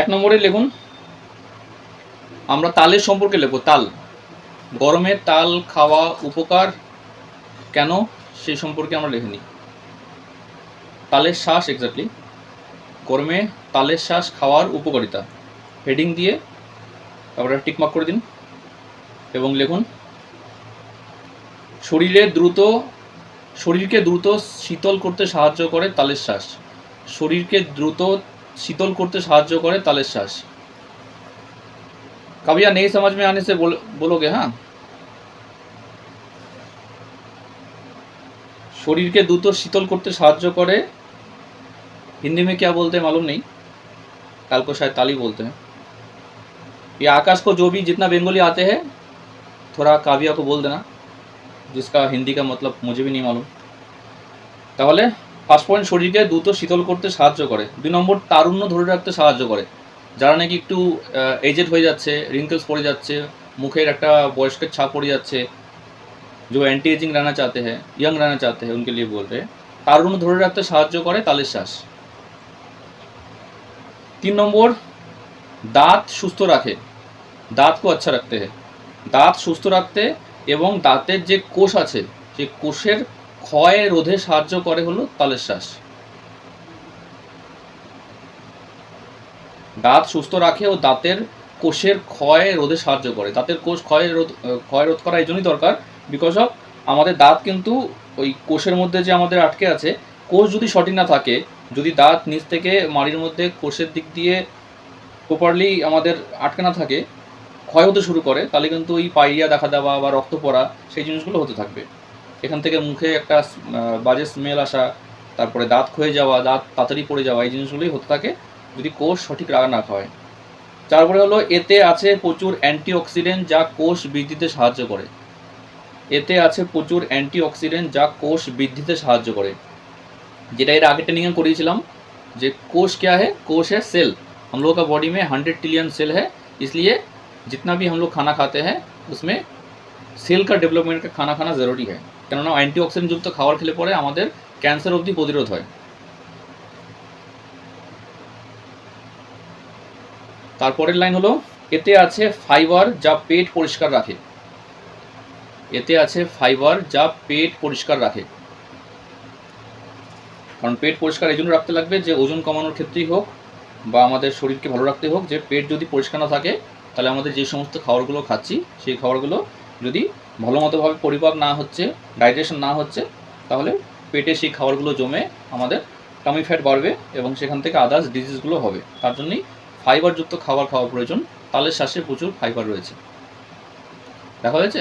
এক নম্বরে লিখুন। আমরা তালের সম্পর্কে লিখব, তাল। গরমে তাল খাওয়া উপকার কেন? সেই সম্পর্কে আমরা লিখে নিই। তালের শ্বাস এক্স্যাক্টলি গরমে তালের শ্বাস খাওয়ার উপকারিতা। হেডিং দিয়ে তারপরে টিকমার্ক করে দিন এবং লিখুন, শরীরে দ্রুত, শরীরকে দ্রুত শীতল করতে সাহায্য করে তালের শ্বাস। শরীরকে দ্রুত शीतल करते সাহায্য করে তালের শ্বাস कविया नहीं समझ में आने से बोल, बोलोगे हाँ শরীরকে দ্রুত শীতল করতে সাহায্য করে हिंदी में क्या बोलते हैं मालूम नहीं कल को शायद ताली बोलते हैं ये आकाश को जो भी जितना बंगाली आते हैं थोड़ा काव्या को बोल देना जिसका हिंदी का मतलब मुझे भी नहीं मालूम তাহলে ফার্স্ট পয়েন্ট শরীরকে দ্রুত শীতল করতে সাহায্য করে দুই নম্বর তারুণ্য ধরে রাখতে সাহায্য করে যারা নাকি একটু এজেড হয়ে যাচ্ছে রিঙ্কেলস পড়ে যাচ্ছে মুখের একটা বয়স্কের ছাপ পড়ে যাচ্ছে जो एंटी एजिंग रहना चाहते हैं यंग रहना चाहते हैं उनके लिए बोल रहे हैं তারুণ্য ধরে রাখতে সাহায্য করে তালের শ্বাস তিন নম্বর দাঁত সুস্থ রাখে দাঁত কো আচ্ছা রাখতে हैं দাঁত সুস্থ রাখতে এবং দাঁতের যে কোষ আছে সেই কোষের ক্ষয় রোধে সাহায্য করে হলো তালের শ্বাস। দাঁত সুস্থ রাখে ও দাঁতের কোষের ক্ষয় রোধে সাহায্য করে। দাঁতের কোষ ক্ষয় রোধ ক্ষয় রোধ করা এই জন্যই দরকার বিকজ অফ আমাদের দাঁত কিন্তু ওই কোষের মধ্যে যে আমাদের আটকে আছে, কোষ যদি সঠিক না থাকে, যদি দাঁত নিচ থেকে মাড়ির মধ্যে কোষের দিক দিয়ে প্রপারলি আমাদের আটকে না থাকে, ক্ষয় হতে শুরু করে, তাহলে কিন্তু ওই পাইরিয়া দেখা দেওয়া বা রক্ত পড়া সেই জিনিসগুলো হতে থাকবে। এখান থেকে মুখে একটা আহ, বাজে স্মেল আসা তারপরে দাঁত ক্ষয়ে যাওয়া দাঁত তাড়াতাড়ি পড়ে যাওয়া এই জিনিসগুলোই হতে থাকে যদি কোষ সঠিক রাখা না হয় তারপরে হলো এতে আছে প্রচুর অ্যান্টিঅক্সিডেন্ট যা কোষ বৃদ্ধিতে সাহায্য করে এতে আছে প্রচুর অ্যান্টিঅক্সিডেন্ট যা কোষ বৃদ্ধিতে সাহায্য করে যেটা এর आगे ट्रेनिंग में করিয়েছিলাম যে कोष क्या है कोष है सेल हम लोगों का बॉडी में हंड्रेड ट्रिलियन सेल है इसलिए जितना भी हम लोग खाना खाते हैं उसमें সেল का डेवलपमेंट का खाना खाना ज़रूरी है কেননা অ্যান্টিঅক্সিডেন্ট যুক্ত খাবার খেলে পরে আমাদের ক্যান্সার অবধি প্রতিরোধ হয়। তারপরের লাইন হলো, এতে আছে ফাইবার যা পেট পরিষ্কার রাখে। এতে আছে ফাইবার যা পেট পরিষ্কার রাখে। কারণ পেট পরিষ্কার এই জন্য রাখতে লাগবে যে ওজন কমানোর ক্ষেত্রেই হোক বা আমাদের শরীরকে ভালো রাখতে হোক, যে পেট যদি পরিষ্কার না থাকে, তাহলে আমাদের যে সমস্ত খাবারগুলো খাচ্ছি, সেই খাবারগুলো যদি ভালো মতোভাবে পরিপাক না হচ্ছে ডাইজেশন না হচ্ছে, তাহলে পেটে সেই খাবারগুলো জমে আমাদের টামি ফ্যাট বাড়বে এবং সেখান থেকে আদার্স ডিজিজগুলো হবে। তার জন্যই ফাইবারযুক্ত খাবার খাওয়া প্রয়োজন। তালের শ্বাসে প্রচুর ফাইবার রয়েছে। দেখা হয়েছে?